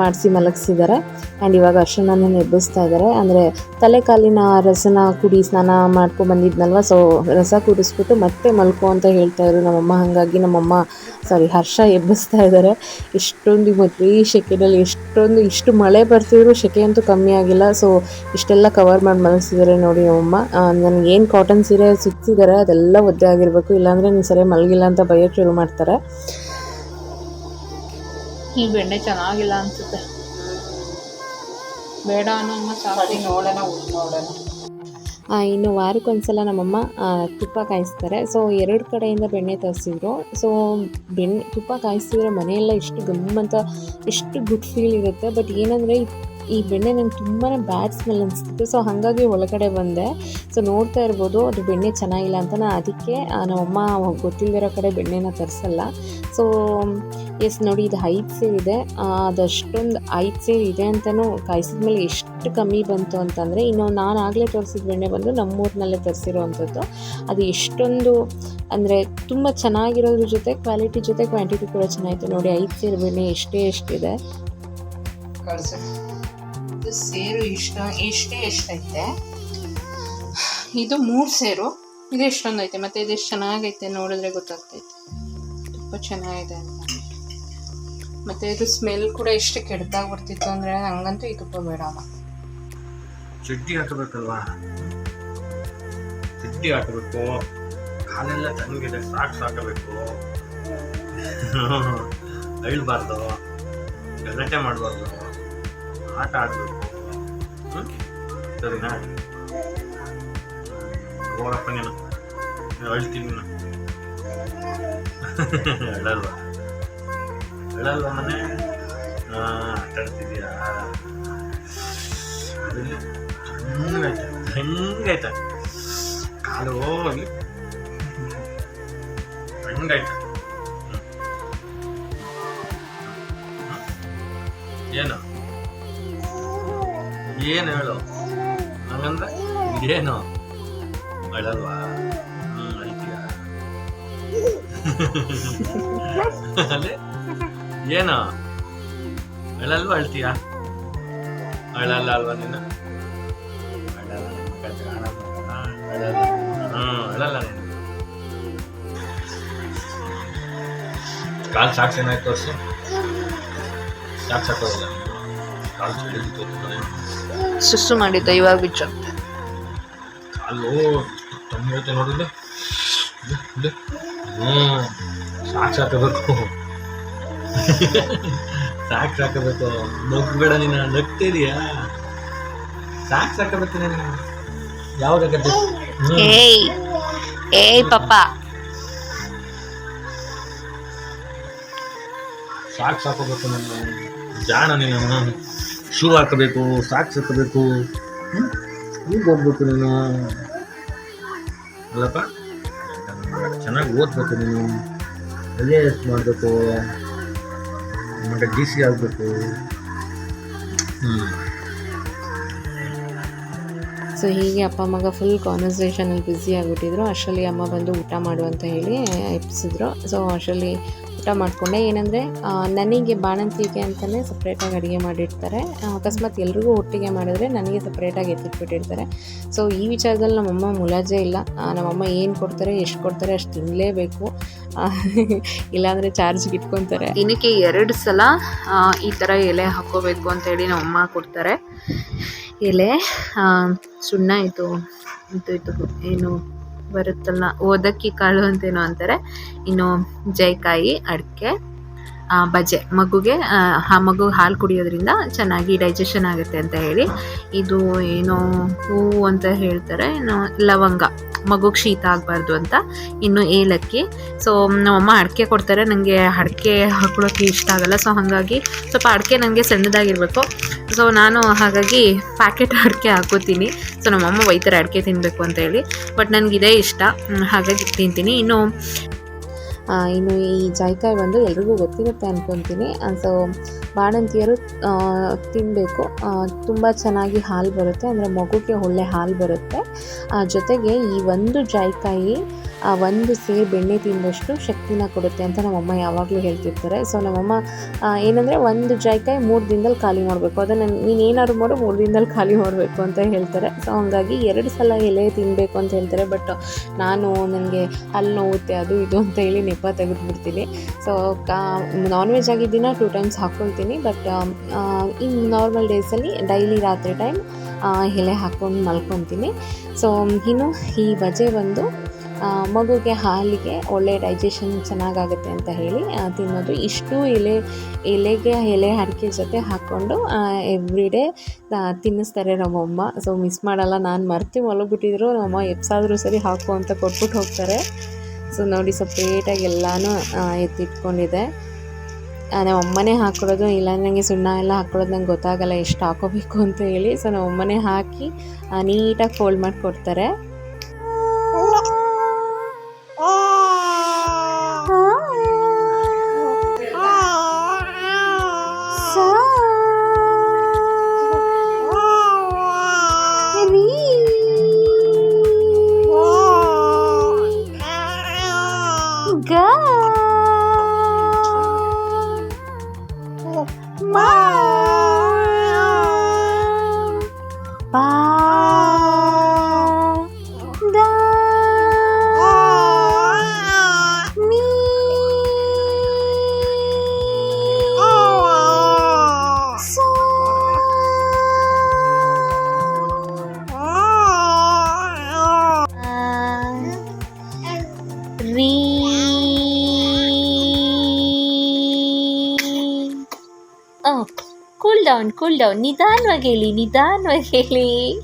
ಮಾಡಿಸಿ ಮಲಗಿಸಿದ್ದಾರೆ. ಆ್ಯಂಡ್ ಇವಾಗ ಅರ್ಶನನ್ನು ಎಬ್ಬಿಸ್ತಾ ಇದ್ದಾರೆ. ಅಂದರೆ ತಲೆ ಕಾಲಿನ ರಸನ ಕುಡಿ ಸ್ನಾನ ಮಾಡ್ಕೊಂಡು ಬಂದಿದ್ನಲ್ವ? ಸೊ ರಸ ಕುಡಿಸ್ಬಿಟ್ಟು ಮತ್ತೆ ಮಲ್ಕೋ ಅಂತ ಹೇಳ್ತಾ ಇದ್ರು ನಮ್ಮಮ್ಮ. ಹಾಗಾಗಿ ನಮ್ಮಮ್ಮ ಸಾರಿ ಹರ್ಷ ಎಬ್ಬಿಸ್ತಾ ಇದ್ದಾರೆ. ಇಷ್ಟೊಂದು ಇವತ್ತು ಈ ಶೆಕೆಡಲ್ಲಿ, ಎಷ್ಟೊಂದು, ಇಷ್ಟು ಮಳೆ ಬರ್ತಿದ್ರು ಸೆಕೆ ಅಂತೂ ಕಮ್ಮಿ ಆಗಿಲ್ಲ. ಸೊ ಇಷ್ಟೆಲ್ಲ ಕವರ್ ಮಾಡಿ ಮಲಗಿಸಿದ್ದಾರೆ ನೋಡಿ ಅಮ್ಮ. ನನಗೆ ಏನು ಕಾಟನ್ ಸೀರೆ ಸಿಕ್ತಿದ್ದಾರೆ ಅದೆಲ್ಲ ಒದ್ದೆ ಆಗಿರಬೇಕು. ಇಲ್ಲಾಂದರೆ ನೀನು ಸರಿ ಮಲಗಿಲ್ಲ ಅಂತ ಭಯ ಶುರು ಮಾಡ್ತಾರೆ. ಈ ಬೆಣ್ಣೆ ಚೆನ್ನಾಗಿಲ್ಲ ಅನ್ಸುತ್ತೆ. ಬೇಡ ಅನ್ನೋ ನೋಡೋಣ ನೋಡೋಣ ಇನ್ನು ವಾರಕ್ಕೊಂದ್ಸಲ ನಮ್ಮಮ್ಮ ತುಪ್ಪ ಕಾಯಿಸ್ತಾರೆ. ಸೊ ಎರಡು ಕಡೆಯಿಂದ ಬೆಣ್ಣೆ ತರಿಸಿದ್ರು. ಸೊ ಬೆಣ್ಣೆ, ತುಪ್ಪ ಕಾಯಿಸಿದ್ರೆ ಮನೆಯೆಲ್ಲ ಎಷ್ಟು ಗಮ್ಮಂತ ಎಷ್ಟು ಗುಡ್ ಫೀಲ್ ಇರುತ್ತೆ. ಬಟ್ ಏನಂದರೆ ಈ ಬೆಣ್ಣೆ ನಂಗೆ ತುಂಬಾ ಬ್ಯಾಡ್ ಸ್ಮೆಲ್ ಅನಿಸ್ತಿತ್ತು ಸೊ ಹಾಗಾಗಿ ಒಳಗಡೆ ಬಂದೆ. ಸೊ ನೋಡ್ತಾ ಇರ್ಬೋದು, ಅದು ಬೆಣ್ಣೆ ಚೆನ್ನಾಗಿಲ್ಲ ಅಂತ. ನಾನು ಅದಕ್ಕೆ ನಮ್ಮಮ್ಮ ಗೊತ್ತಿಲ್ಲದಿರೋ ಕಡೆ ಬೆಣ್ಣೆನ ತರಿಸಲ್ಲ. ಸೊ ಎಸ್, ನೋಡಿ, ಇದು ಐದು ಸೇರ್ ಇದೆ. ಅದಷ್ಟೊಂದು ಐದು ಸೇರ್ ಇದೆ ಅಂತಲೂ ಕಾಯಿಸಿದ್ಮೇಲೆ ಎಷ್ಟು ಕಮ್ಮಿ ಬಂತು ಅಂತಂದರೆ, ಇನ್ನು ನಾನು ಆಗಲೇ ತೋರಿಸಿದ ಬೆಣ್ಣೆ ಬಂದು ನಮ್ಮೂರಿನಲ್ಲೇ ತರಿಸಿರೋ ಅಂಥದ್ದು ಅದು ಎಷ್ಟೊಂದು, ಅಂದರೆ ತುಂಬ ಚೆನ್ನಾಗಿರೋದ್ರ ಜೊತೆ ಕ್ವಾಲಿಟಿ ಜೊತೆ ಕ್ವಾಂಟಿಟಿ ಕೂಡ ಚೆನ್ನಾಗಿತ್ತು. ನೋಡಿ ಐದು ಸೇರು ಬೆಣ್ಣೆ ಎಷ್ಟೇ ಎಷ್ಟಿದೆ. ಸೇರು ಇಷ್ಟ ಇಷ್ಟೇ ಎಷ್ಟೈತೆ. ಇದು ಮೂರು ಸೇರು. ಇದು ಎಷ್ಟೊಂದೈತೆ ಮತ್ತೆ ಇದು ಎಷ್ಟು ಚೆನ್ನಾಗೈತೆ ನೋಡಿದ್ರೆ ಗೊತ್ತಾಗ್ತೈತೆ. ತುಂಬ ಚೆನ್ನಾಗಿದೆ ಅಂತ. ಮತ್ತೆ ಇದು ಸ್ಮೆಲ್ ಕೂಡ ಎಷ್ಟು ಕೆಡ್ದಾಗ ಬರ್ತಿತ್ತು ಅಂದರೆ ನಂಗಂತೂ ಈ ತುಪ್ಪ ಬೇಡಮ್ಮ ಚಡ್ಡಿ ಹಾಕಬೇಕಲ್ವಾ? ಚಡ್ಡಿ ಹಾಕಬೇಕು. ಕಾಲೆಲ್ಲ ತಂಗಿದೆ, ಸಾಕ್ಸ್ ಹಾಕಬೇಕು. ಅಳ್ಬಾರ್ದು. ಗಲಾಟೆ ಮಾಡಬಾರ್ದು. ಆಟ ಆಡಬೇಕು. ಸರಿನಾ ಹೋಗಪ್ಪ ನೀನು ಅಳ್ತೀನಿ ನೀನು ಹೇಳಲ್ವ ಅಳಲ್ವಾ ಮನೆ ತಡ್ತಿದ್ಯಾ ಹೆಂಗಾಯ್ತ ಹೆಂಗಾಯ್ತ ಕಾಲು ಹೋಗಿ ಹೆಂಗಾಯ್ತ ಏನು ಏನು ಹೇಳು? ಹಂಗಂದ್ರೆ ಏನು? ಅಳಲ್ವಾ? ಹ್ಮ್, ಅಳ್ತೀಯ? ಅಲ್ಲೇ? ಏನು? ಅಳಲ್ವಾ, ಅಳ್ತೀಯ? ಅಳಲ್ಲ ಅಲ್ವಾ ನೀನು? ಅಳಲ್ಲ ಕಾಣಲ್ಲ. ಅಳಲ್ಲ. ನೀನು. ಕಾಲು ಸಾಕ್ಷಿ ಏನಾಯ್ತು ತೋರಿಸು ಸಾಕು ಸಾಕೋದಿಲ್ಲ ಕಾಲು ಚಳಿ ಸುಸ್ಸು ಮಾಡಿದ್ದ ಇವಾಗ ಬಿಚ್ಚು ಸಾಕ್ಸ್ ತಂಗಿರುತ್ತೆ ನೋಡಿಲ್ಲ ಸಾಕು ಸಾಕಬೇಕು ಸಾಕು ಸಾಕಬೇಕು ನಗ್ಬೇಡ ನೀನು ನಗ್ತಿದೀಯಾ ಸಾಕು ಸಾಕಬೇಕು ನೀನು. ಯಾವ್ದಾಗತ್ತೆ ಏಯ್ ಏಯ್ ಪಪ್ಪ ಸಾಕು ಸಾಕೋಬೇಕು ನನ್ನ ಜಾಣ ನೀನು. ಶೂ ಹಾಕಬೇಕು ಸಾಕ್ಸ್ ಹಾಕಬೇಕು. ಸ್ಕೂಲ್ಗೆ ಹೋಗ್ಬೇಕು ನೀನು. ಅಲ್ಲಪ್ಪ? ಚೆನ್ನಾಗಿ ಓದ್ಬೇಕು ನೀನು. ಐ ಮಾಡಬೇಕು. ಮತ್ತು ಡಿ ಸಿ ಆಗಬೇಕು. ಸೊ ಹೀಗೆ ಅಪ್ಪ, ಮಗ ಫುಲ್ ಕಾನ್ವರ್ಸೇಷನಲ್ಲಿ ಬ್ಯುಸಿ ಆಗಿಬಿಟ್ಟಿದ್ರು. ಅಷ್ಟರಲ್ಲಿ ಅಮ್ಮ ಬಂದು ಊಟ ಮಾಡು ಅಂತ ಹೇಳಿ ಎಪ್ಸಿದ್ರು ಸೊ ಅಷ್ಟರಲ್ಲಿ ಊಟ ಮಾಡಿಕೊಂಡೆ. ಏನಂದರೆ ನನಗೆ ಬಾಣಂತಿಗೆ ಅಂತಲೇ ಸಪ್ರೇಟಾಗಿ ಅಡುಗೆ ಮಾಡಿರ್ತಾರೆ. ಅಕಸ್ಮಾತ್ ಎಲ್ರಿಗೂ ಒಟ್ಟಿಗೆ ಮಾಡಿದ್ರೆ ನನಗೆ ಸಪ್ರೇಟಾಗಿ ಎತ್ತಿಟ್ಬಿಟ್ಟಿರ್ತಾರೆ. ಸೊ ಈ ವಿಚಾರದಲ್ಲಿ ನಮ್ಮಮ್ಮ ಮುಲಾಜೆ ಇಲ್ಲ. ನಮ್ಮಮ್ಮ ಏನು ಕೊಡ್ತಾರೆ, ಎಷ್ಟು ಕೊಡ್ತಾರೆ ಅಷ್ಟು ತಿನ್ನಲೇಬೇಕು ಇಲ್ಲಾಂದರೆ ಚಾರ್ಜ್ಗೆ ಇಟ್ಕೊತಾರೆ. ದಿನಕ್ಕೆ ಎರಡು ಸಲ ಈ ಥರ ಎಲೆ ಹಾಕ್ಕೋಬೇಕು ಅಂತೇಳಿ ನಮ್ಮಮ್ಮ ಕೊಡ್ತಾರೆ. ಎಲೆ ಸುಣ್ಣ ಇತ್ತು ಇತ್ತು ಇದು, ಏನು ಬರುತ್ತಲ್ಲ ಓದಕ್ಕಿ ಕಾಳು ಅಂತೇನೋ ಅಂತಾರೆ. ಇನ್ನು ಜೈಕಾಯಿ ಅಡಿಕೆ ಬಜೆ ಮಗುಗೆ ಆ, ಮಗು ಹಾಲು ಕುಡಿಯೋದ್ರಿಂದ ಚೆನ್ನಾಗಿ ಡೈಜೆಷನ್ ಆಗುತ್ತೆ ಅಂತ ಹೇಳಿ. ಇದು ಏನೋ ಹೂವು ಅಂತ ಹೇಳ್ತಾರೆ ಏನು ಲವಂಗ. ಮಗುಗೆ ಶೀತ ಆಗಬಾರ್ದು ಅಂತ ಇನ್ನು ಏಲಕ್ಕಿ. ಸೊ ನಮ್ಮಮ್ಮ ಅಡಿಕೆ ಕೊಡ್ತಾರೆ ನನಗೆ ಅಡಿಕೆ ಹಾಕೊಳ್ಳೋಕ್ಕೆ ಇಷ್ಟ ಆಗಲ್ಲ. ಸೊ ಹಾಗಾಗಿ ಸ್ವಲ್ಪ ಅಡಿಕೆ ನನಗೆ ಸಣ್ಣದಾಗಿರಬೇಕು. ಸೊ ನಾನು ಹಾಗಾಗಿ ಪ್ಯಾಕೆಟ್ ಅಡಿಕೆ ಹಾಕೋತೀನಿ. ಸೊ ನಮ್ಮಮ್ಮ ಬೈತಾರೆ ಅಡಿಕೆ ತಿನ್ನಬೇಕು ಅಂತ ಹೇಳಿ. ಬಟ್ ನನಗೆ ಇದೇ ಇಷ್ಟ. ಹಾಗಾಗಿ ತಿಂತೀನಿ. ಇನ್ನು ಇನ್ನು ಈ ಜಾಯ್ಕಾಯಿ ಬಂದು ಎಲ್ರಿಗೂ ಗೊತ್ತಿರುತ್ತೆ ಅಂದ್ಕೊತೀನಿ ಸೊ ಬಾಣಂತಿಯರು ತಿನ್ನಬೇಕು ತುಂಬ ಚೆನ್ನಾಗಿ ಹಾಲು ಬರುತ್ತೆ. ಅಂದರೆ ಮಗುಗೆ ಒಳ್ಳೆ ಹಾಲು ಬರುತ್ತೆ. ಜೊತೆಗೆ ಈ ಒಂದು ಜಾಯ್ಕಾಯಿ ಆ ಒಂದು ಸೇರು ಬೆಣ್ಣೆ ತಿಂದಷ್ಟು ಶಕ್ತಿನ ಕೊಡುತ್ತೆ ಅಂತ ನಮ್ಮಮ್ಮ ಯಾವಾಗಲೂ ಹೇಳ್ತಿರ್ತಾರೆ. ಸೊ ನಮ್ಮಮ್ಮ ಏನಂದರೆ ಒಂದು ಜಾಯ್ಕಾಯಿ ಮೂರು ದಿನದಲ್ಲಿ ಖಾಲಿ ಮಾಡಬೇಕು. ಅದನ್ನು ನೀನು ಏನಾದ್ರು ಮಾಡು, ಮೂರು ದಿನದಲ್ಲಿ ಖಾಲಿ ಮಾಡಬೇಕು ಅಂತ ಹೇಳ್ತಾರೆ. ಸೊ ಹಂಗಾಗಿ ಎರಡು ಸಲ ಎಲೆ ತಿನ್ನಬೇಕು ಅಂತ ಹೇಳ್ತಾರೆ. ಬಟ್ ನಾನು ನನಗೆ ಅಲ್ಲಿ ನೋವುತ್ತೆ, ಅದು ಇದು ಅಂತ ಹೇಳಿ ನೆಪ ತೆಗೆದುಬಿಡ್ತೀನಿ. ಸೊ ಕಾ ನಾನ್ ವೆಜ್ ಆಗಿದ್ದಿನ ಟೂ ಟೈಮ್ಸ್ ಹಾಕ್ಕೊಳ್ತೀನಿ ಬಟ್ ಇನ್ ನಾರ್ಮಲ್ ಡೇಸಲ್ಲಿ ಡೈಲಿ ರಾತ್ರಿ ಟೈಮ್ ಎಲೆ ಹಾಕ್ಕೊಂಡು ಮಲ್ಕೊತೀನಿ ಸೊ ಇನ್ನು ಈ ಬಜೆ ಬಂದು ಮಗುಗೆ ಹಾಲಿಗೆ ಒಳ್ಳೆ ಡೈಜೆಷನ್ ಚೆನ್ನಾಗಾಗುತ್ತೆ ಅಂತ ಹೇಳಿ ತಿನ್ನೋದು. ಇಷ್ಟು ಎಲೆ, ಎಲೆಗೆ ಎಲೆ ಅಡಿಕೆ ಜೊತೆ ಹಾಕ್ಕೊಂಡು ಎವ್ರಿ ಡೇ ತಿನ್ನಿಸ್ತಾರೆ ನಮ್ಮಮ್ಮ. ಸೊ ಮಿಸ್ ಮಾಡಲ್ಲ, ನಾನು ಮರ್ತಿ ಮಲಗಿಬಿಟ್ಟಿದ್ರು, ನಮ್ಮಮ್ಮ ಎಪ್ಸಾದರೂ ಸರಿ ಹಾಕು ಅಂತ ಕೊಟ್ಬಿಟ್ಟು ಹೋಗ್ತಾರೆ. ಸೊ ನೋಡಿ ಸಪ್ರೇಟಾಗಿ ಎಲ್ಲನೂ ಎತ್ತಿಟ್ಕೊಂಡಿದೆ. ನಮ್ಮ ಅಮ್ಮನೇ ಹಾಕ್ಕೊಡೋದು ಇಲ್ಲ ನನಗೆ ಸುಣ್ಣ ಎಲ್ಲ ಹಾಕೊಳ್ಳೋದು ನಂಗೆ ಗೊತ್ತಾಗಲ್ಲ, ಎಷ್ಟು ಹಾಕೋಬೇಕು ಅಂತ ಹೇಳಿ. ಸೊ ನಮ್ಮ ಅಮ್ಮನೇ ಹಾಕಿ ನೀಟಾಗಿ ಫೋಲ್ಡ್ ಮಾಡಿ ಕೊಡ್ತಾರೆ Ni tan o aquel ni tan o aquel y.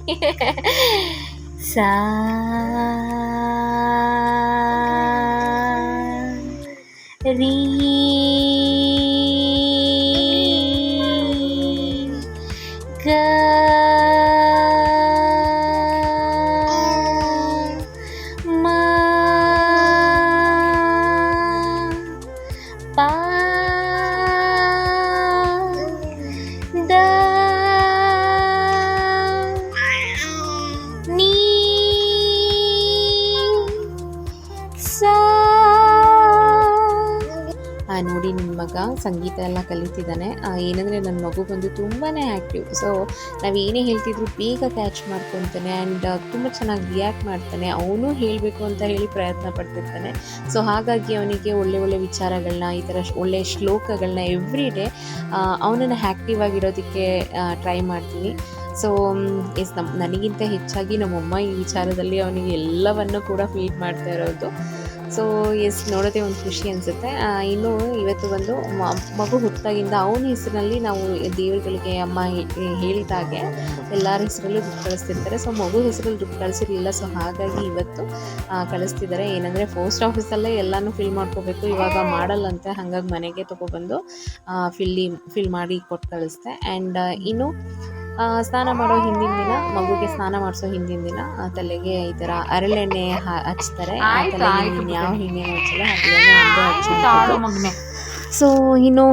ಸಂಗೀತ ಎಲ್ಲ ಕಲಿತಿದ್ದಾನೆ. ಏನಂದರೆ ನನ್ನ ಮಗು ಬಂದು ತುಂಬಾ ಆ್ಯಕ್ಟಿವ್ ಸೊ ನಾವು ಏನೇ ಹೇಳ್ತಿದ್ರು ಬೇಗ ಕ್ಯಾಚ್ ಮಾಡ್ಕೊತಾನೆ ಆ್ಯಂಡ್ ತುಂಬ ಚೆನ್ನಾಗಿ ರಿಯಾಕ್ಟ್ ಮಾಡ್ತಾನೆ. ಅವನು ಹೇಳಬೇಕು ಅಂತ ಹೇಳಿ ಪ್ರಯತ್ನ ಪಡ್ತಿರ್ತಾನೆ. ಸೊ ಹಾಗಾಗಿ ಅವನಿಗೆ ಒಳ್ಳೆ ಒಳ್ಳೆ ವಿಚಾರಗಳನ್ನ ಈ ಥರ ಒಳ್ಳೆ ಶ್ಲೋಕಗಳನ್ನ ಎವ್ರಿ ಡೇ ಅವನನ್ನು ಆ್ಯಕ್ಟಿವ್ ಆಗಿರೋದಕ್ಕೆ ಟ್ರೈ ಮಾಡ್ತೀನಿ. ಸೊ ಎಸ್ ನಮ್ಮ ನನಗಿಂತ ಹೆಚ್ಚಾಗಿ ನಮ್ಮಮ್ಮ ಈ ವಿಚಾರದಲ್ಲಿ ಅವನಿಗೆ ಎಲ್ಲವನ್ನು ಕೂಡ ಫೀಡ್ ಮಾಡ್ತಾ ಇರೋದು. ಸೊ ಎಸ್ ನೋಡೋದೇ ಒಂದು ಖುಷಿ ಅನಿಸುತ್ತೆ. ಇನ್ನು ಇವತ್ತು ಬಂದು ಮಗು ಹುಟ್ಟಾಗಿಂದ ಅವನ ಹೆಸರಿನಲ್ಲಿ ನಾವು ದೇವರುಗಳಿಗೆ ಅಮ್ಮ ಹೇಳಿದಾಗೆ ಎಲ್ಲರ ಹೆಸರಲ್ಲೂ ದುಡ್ಡು ಕಳಿಸ್ತಿರ್ತಾರೆ. ಸೊ ಮಗು ಹೆಸರಲ್ಲಿ ದುಡ್ಡು ಕಳಿಸಿರಲಿಲ್ಲ. ಸೊ ಹಾಗಾಗಿ ಇವತ್ತು ಕಳಿಸ್ತಿದ್ದಾರೆ. ಏನಂದರೆ ಪೋಸ್ಟ್ ಆಫೀಸಲ್ಲೇ ಎಲ್ಲನೂ ಫಿಲ್ ಮಾಡ್ಕೋಬೇಕು. ಇವಾಗ ಮಾಡಲ್ಲಂತೆ. ಹಾಗಾಗಿ ಮನೆಗೆ ತೊಗೊಬಂದು ಫಿಲ್ಲಿ ಫಿಲ್ ಮಾಡಿ ಕೊಟ್ಟು ಕಳಿಸ್ದೆ. ಆ್ಯಂಡ್ ಇನ್ನು ಸ್ನಾನ ಮಾಡೋ ಹಿಂದಿನ ದಿನ ಮಗುಗೆ ಸ್ನಾನ ಮಾಡಿಸೋ ಹಿಂದಿನ ದಿನ ತಲೆಗೆ ಈ ಥರ ಹರಳೆಣ್ಣೆ ಹಚ್ತಾರೆ. ಯಾವ ಎಣ್ಣೆ ಹಚ್ಚಲ್ಲ. ಮಗನೆ. ಸೊ ಇನ್ನು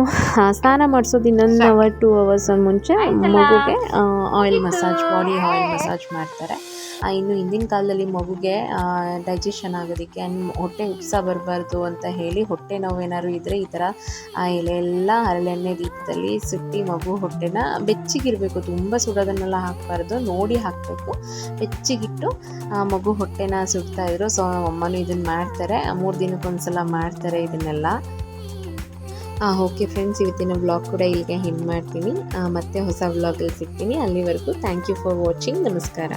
ಸ್ನಾನ ಮಾಡಿಸೋದು ಇನ್ನೊಂದು ಅವರ್ ಟೂ ಅವರ್ಸ್ ಮುಂಚೆ ಮಗುಗೆ oil massage body oil massage ಮಾಡ್ತಾರೆ. ಇನ್ನು ಹಿಂದಿನ ಕಾಲದಲ್ಲಿ ಮಗುಗೆ ಡೈಜೆಷನ್ ಆಗೋದಕ್ಕೆ ಆ್ಯಂಡ್ ಹೊಟ್ಟೆ ಉಪ್ಸ ಬರಬಾರ್ದು ಅಂತ ಹೇಳಿ ಹೊಟ್ಟೆ ನೋವೇನಾದ್ರು ಇದ್ದರೆ ಈ ಥರ ಆ ಎಲೆ ಎಲ್ಲ ಹರಳೆಣ್ಣೆ ದೀಪದಲ್ಲಿ ಸುಟ್ಟಿ ಮಗು ಹೊಟ್ಟೆನ ಬೆಚ್ಚಗಿರಬೇಕು. ತುಂಬ ಸುಡೋದನ್ನೆಲ್ಲ ಹಾಕಬಾರ್ದು. ನೋಡಿ ಹಾಕಬೇಕು. ಬೆಚ್ಚಗಿಟ್ಟು ಮಗು ಹೊಟ್ಟೆನ ಸುಡ್ತಾ ಇದ್ರು. ಸೊ ಅಮ್ಮನೂ ಇದನ್ನು ಮಾಡ್ತಾರೆ. ಮೂರು ದಿನಕ್ಕೊಂದ್ಸಲ ಮಾಡ್ತಾರೆ ಇದನ್ನೆಲ್ಲ. ಓಕೆ ಫ್ರೆಂಡ್ಸ್ ಇವತ್ತಿನ ವ್ಲಾಗ್ ಕೂಡ ಇಲ್ಲಿಗೆ ಹೆಣ್ಣು ಮಾಡ್ತೀನಿ. ಮತ್ತೆ ಹೊಸ ವ್ಲಾಗಲ್ಲಿ ಸಿಗ್ತೀನಿ. ಅಲ್ಲಿವರೆಗೂ ಥ್ಯಾಂಕ್ ಯು ಫಾರ್ ವಾಚಿಂಗ್ ನಮಸ್ಕಾರ.